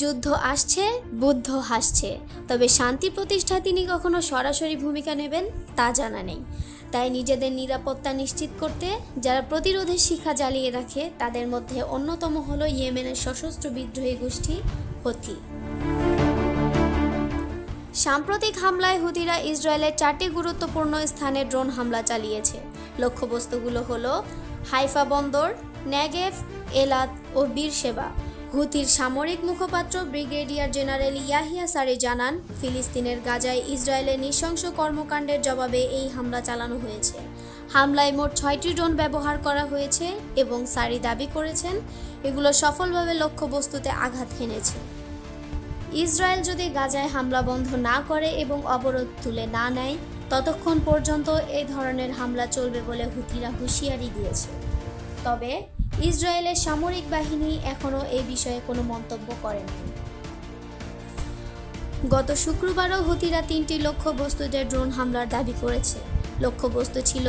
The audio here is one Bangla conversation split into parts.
যুদ্ধ আসছে, বুদ্ধ হাসছে। তবে শান্তি প্রতিষ্ঠা তিনি কখনো সরাসরি ভূমিকা নেবেন তা জানা নেই। তাই নিজেদের নিরাপত্তা নিশ্চিত করতে যারা প্রতিরোধের শিখা জ্বালিয়ে রাখে, তাদের মধ্যে অন্যতম হলো ইয়েমেনের সশস্ত্র বিদ্রোহী গোষ্ঠী হতি সাম্প্রতিক হামলায় হুতিরা ইসরায়েলের চারটি গুরুত্বপূর্ণ স্থানে ড্রোন হামলা চালিয়েছে। লক্ষ্যবস্তুগুলো হলো হাইফা বন্দর, নেগেভ এলাত ও বীরসেবা হুতির সামরিক মুখপাত্র ব্রিগেডিয়ার জেনারেল ইয়াহিয়া সারি জানান, ফিলিস্তিনের গাজায় ইসরায়েলের নৃশংস কর্মকাণ্ডের জবাবে এই হামলা চালানো হয়েছে। হামলায় মোট ছয়টি ড্রোন ব্যবহার করা হয়েছে এবং সারি দাবি করেছেন, এগুলো সফলভাবে লক্ষ্যবস্তুতে আঘাত হেনেছে। ইসরায়েল যদি গাজায় হামলা বন্ধ না করে এবং অবরোধ তুলে না নেয়, ততক্ষণ পর্যন্ত এই ধরনের হামলা চলবে বলে হুতিরা হুঁশিয়ারি দিয়েছে। তবে ইসরায়েলের সামরিক বাহিনী এখনও এই বিষয়ে কোনো মন্তব্য করেনি। গত শুক্রবারও হুতিরা তিনটি লক্ষ্যবস্তুতে ড্রোন হামলার দাবি করেছে। লক্ষ্যবস্তু ছিল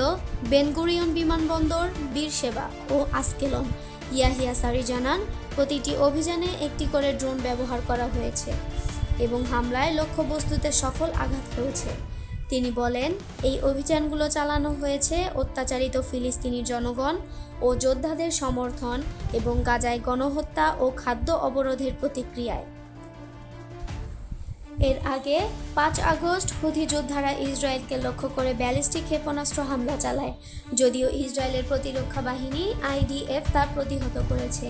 বেনগুরিয়ন বিমানবন্দর বীরসেবা ও আসকেলন। ইয়াহিয়া সারি জানান, প্রতিটি অভিযানে একটি করে ড্রোন ব্যবহার করা হয়েছে এবং হামলায় লক্ষ্যবস্তুতে সফল আঘাত হয়েছে। তিনি বলেন, এই অভিযানগুলো চালানো হয়েছে অত্যাচারিত ফিলিস্তিনি জনগণ ও যোদ্ধাদের সমর্থন এবং গাজায় গণহত্যা ও খাদ্য অবরোধের প্রতিক্রিয়ায়। এর আগে পাঁচ আগস্ট হুথি যোদ্ধারা ইসরায়েলকে লক্ষ্য করে ব্যালিস্টিক ক্ষেপণাস্ত্র হামলা চালায়, যদিও ইসরায়েলের প্রতিরক্ষা বাহিনী আইডিএফ তা প্রতিহত করেছে।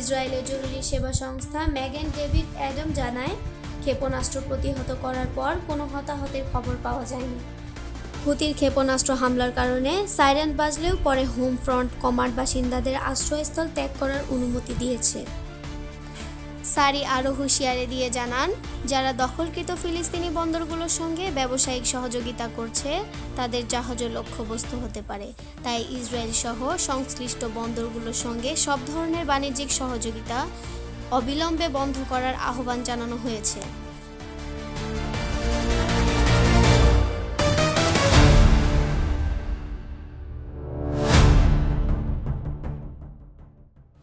ইসরায়েলের জরুরি সেবা সংস্থা ম্যাগেন ডেভিড অ্যাডাম জানায় ক্ষেপণাস্ত্র প্রতিহত করার পর কোনো হতাহতের খবর পাওয়া যায়নি। হুতির ক্ষেপণাস্ত্র হামলার কারণে সাইরেন বাজলেও পরে হোম ফ্রন্ট কমান্ড বাসিন্দাদের আশ্রয়স্থল ত্যাগ করার অনুমতি দিয়েছে। সারি আরও হুঁশিয়ারি দিয়ে জানান, যারা দখলকৃত ফিলিস্তিনি বন্দরগুলোর সঙ্গে ব্যবসায়িক সহযোগিতা করছে, তাদের জাহাজও লক্ষ্যবস্তু হতে পারে। তাই ইসরায়েল সহ সংশ্লিষ্ট বন্দরগুলোর সঙ্গে সব ধরনের বাণিজ্যিক সহযোগিতা অবিলম্বে বন্ধ করার আহ্বান জানানো হয়েছে।